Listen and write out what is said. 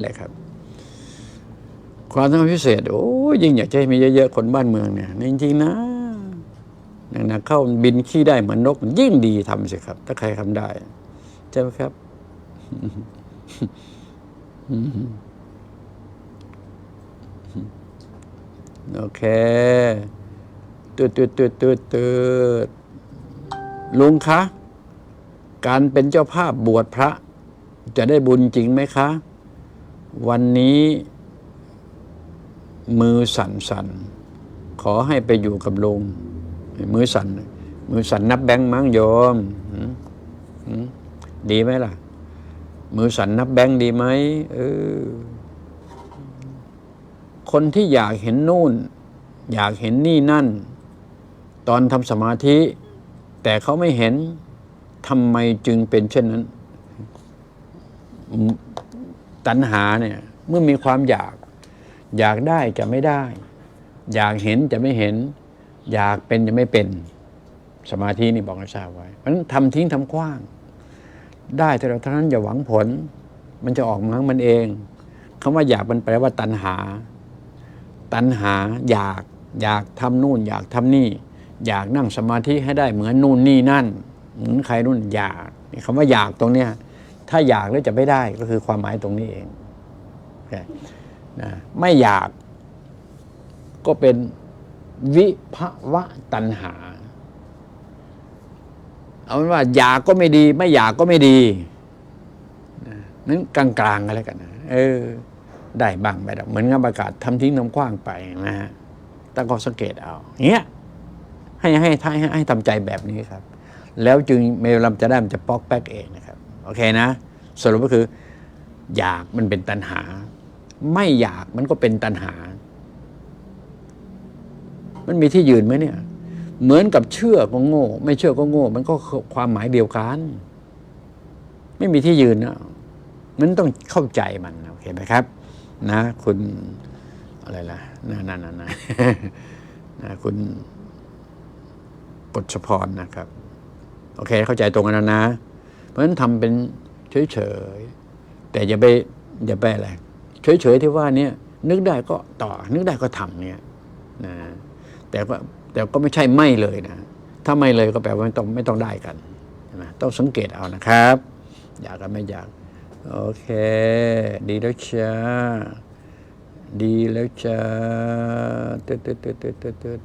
แหละครับ ความสามารถพิเศษ โอ้ยยิ่งอยากจะให้มีเยอะๆคนบ้านเมืองเนี่ยจริงๆนะนะเข้าบินขี้ได้เหมือนนก ยิ่งดีทำสิครับ ถ้าใครทำได้ใช่ไหมครับโอเคตืดตืดตืดตืดตืดลุงคะ การเป็นเจ้าภาพบวชพระ จะได้บุญจริงไหมคะ วันนี้ มือสั่นสั่นขอให้ไปอยู่กับลุงมือสั่นมือสั่นนับแบงค์มั้งโยมหืมหืมดีไหมล่ะ มือสั่นนับแบงค์ดีไหมเออคนที่อยากเห็นนู่น อยากเห็นนี่นั่น ตอนทำสมาธิ แต่เขาไม่เห็นทำไมจึงเป็นเช่นนั้น ตัณหาเนี่ยเมื่อมีความอยาก อยากได้จะไม่ได้ อยากเห็นจะไม่เห็น อยากเป็นจะไม่เป็น สมาธินี่บอกให้ทราบไว้เพราะฉะนั้นทำทิ้งทำขว้าง ได้แต่เราเท่านั้นอย่าหวังผล มันจะออกมาของมันเองคำว่าอยากมันแปลว่าตัณหา ตัณหาอยากอยากทำนู่น อยากทำนี่ อยากนั่งสมาธิให้ได้เหมือนนู่นนี่นั่นเหมือนใครนู่นอยากนี่คำว่าอยากตรงเนี้ย ถ้าอยากแล้วจะไม่ได้ก็คือความหมายตรงนี้เองนะไม่อยากก็เป็นวิภวะตัณหา เอาเป็นว่า อยากก็ไม่ดี ไม่อยากก็ไม่ดีนั้นกลางๆกันแล้วกันนะเออ ได้บ้างไปได้เหมือนกับประกาศทำทิ้งทำขว้างไปนะฮะตั้งข้อสังเกตเอาเงี้ยให้ให้ให้ให้ให้ทำใจแบบนี้ครับ แล้วจึงเมลำจะได้มันจะปอกแป๊กเองนะครับ โอเคนะ สรุปก็คือ อยากมันเป็นตัณหา ไม่อยากมันก็เป็นตัณหา มันมีที่ยืนไหมเนี่ย เหมือนกับเชื่อก็โง่ ไม่เชื่อก็โง่ มันก็ความหมายเดียวกัน ไม่มีที่ยืนนะมันต้องเข้าใจมันโอเคไหมครับ นะ คุณอะไรล่ะนั่นนั่นนั่นนะนะคุณกฎชพรนะครับ โอเคเข้าใจตรงกันแล้วนะ เพราะฉะนั้นทำเป็นเฉยๆแต่อย่าไปอย่าไปอะไรเฉยๆที่ว่าเนี่ยนึกได้ก็ต่อ นึกได้ก็ทำเนี่ยนะแต่ก็แต่ก็ไม่ใช่ไม่เลยนะ ถ้าไม่เลยก็แปลว่าไม่ต้องไม่ต้องได้กันใช่ต้องสังเกตเอานะครับ อยากกับไม่อยาก โอเค ดีแล้วจ้าดีแล้วจ้าตึ๊ดตึ๊ดตึ๊ดตึ๊ดตึ๊ด